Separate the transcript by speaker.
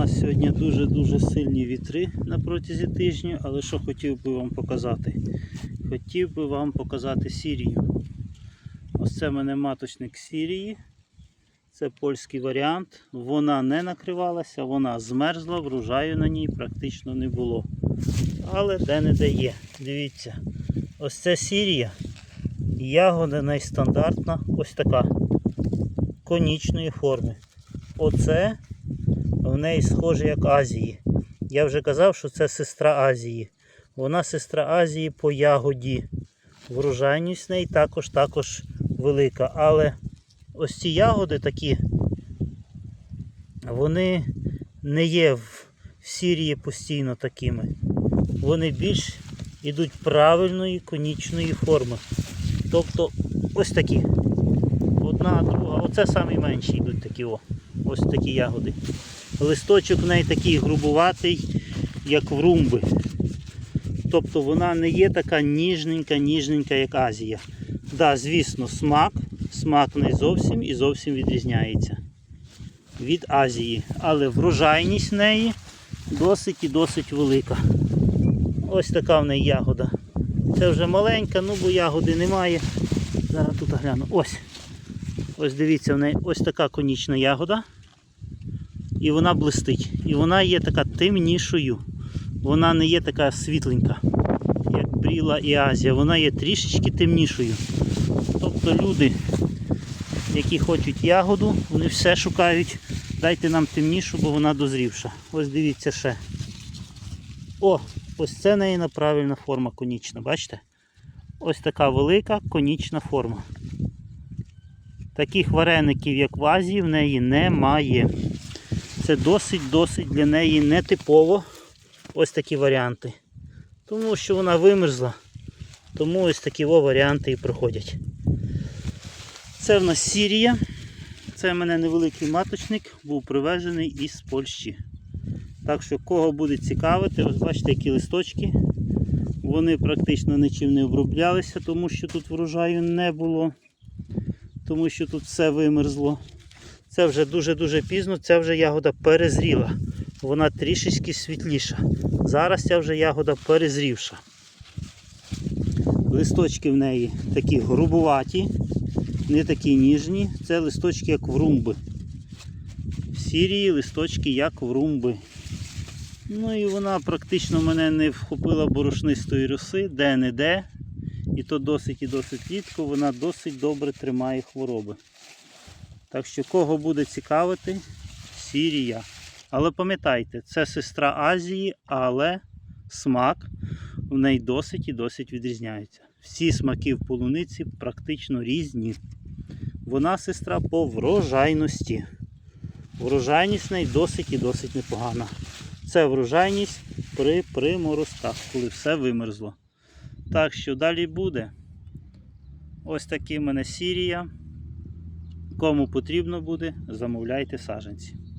Speaker 1: нас сьогодні дуже-дуже сильні вітри на протязі тижня, але що хотів би вам показати? Хотів би вам показати Сірію. Ось це в мене маточник Сірії. Це польський варіант. Вона не накривалася, вона змерзла, врожаю на ній практично не було. Але де-не-де є. Дивіться, ось це Сірія. Ягода найстандартна, ось така конічної форми. Оце неї схоже як Азії. Я вже казав, що це сестра Азії. Вона сестра Азії по ягоді. Врожайність в неї також також велика. Але ось ці ягоди такі, вони не є в Сірії постійно такими. Вони більш ідуть правильної конічної форми. Тобто ось такі. Одна, друга, оце самі менші йдуть такі о. Ось такі ягоди. Листочок в неї такий грубуватий, як в румби. Тобто вона не є така ніжненька, ніжненька, як Азія. Да, звісно, смак, смак не зовсім і зовсім відрізняється від Азії. Але врожайність в неї досить і досить велика. Ось така в неї ягода. Це вже маленька, ну бо ягоди немає. Зараз тут гляну. Ось. Ось дивіться, в неї ось така конічна ягода. І вона блистить. І вона є така темнішою. Вона не є така світленька, як Бріла і Азія. Вона є трішечки темнішою. Тобто люди, які хочуть ягоду, вони все шукають. Дайте нам темнішу, бо вона дозрівша. Ось дивіться ще. О, ось це неї правильна форма конічна, бачите? Ось така велика конічна форма. Таких вареників, як в Азії, в неї немає. Це досить-досить для неї нетипово ось такі варіанти. Тому що вона вимерзла. Тому ось такі варіанти і проходять. Це в нас Сірія. Це в мене невеликий маточник, був привезений із Польщі. Так що, кого буде цікавити, ось бачите, які листочки. Вони практично нічим не оброблялися, тому що тут врожаю не було. Тому що тут все вимерзло. Це вже дуже-дуже пізно, ця вже ягода перезріла. Вона трішечки світліша. Зараз ця вже ягода перезрівша. Листочки в неї такі грубуваті, не такі ніжні. Це листочки як в румби. В Сірії листочки як в румби. Ну і вона практично мене не вхопила борошнистої роси, де-не-де. І то досить і досить рідко, вона досить добре тримає хвороби. Так що, кого буде цікавити, Сірія. Але пам'ятайте, це сестра Азії, але смак в неї досить і досить відрізняється. Всі смаки в полуниці практично різні. Вона сестра по врожайності. Врожайність в неї досить і досить непогана. Це врожайність при приморозках, коли все вимерзло. Так що далі буде. Ось такий в мене Сірія. Кому потрібно буде, замовляйте саджанці.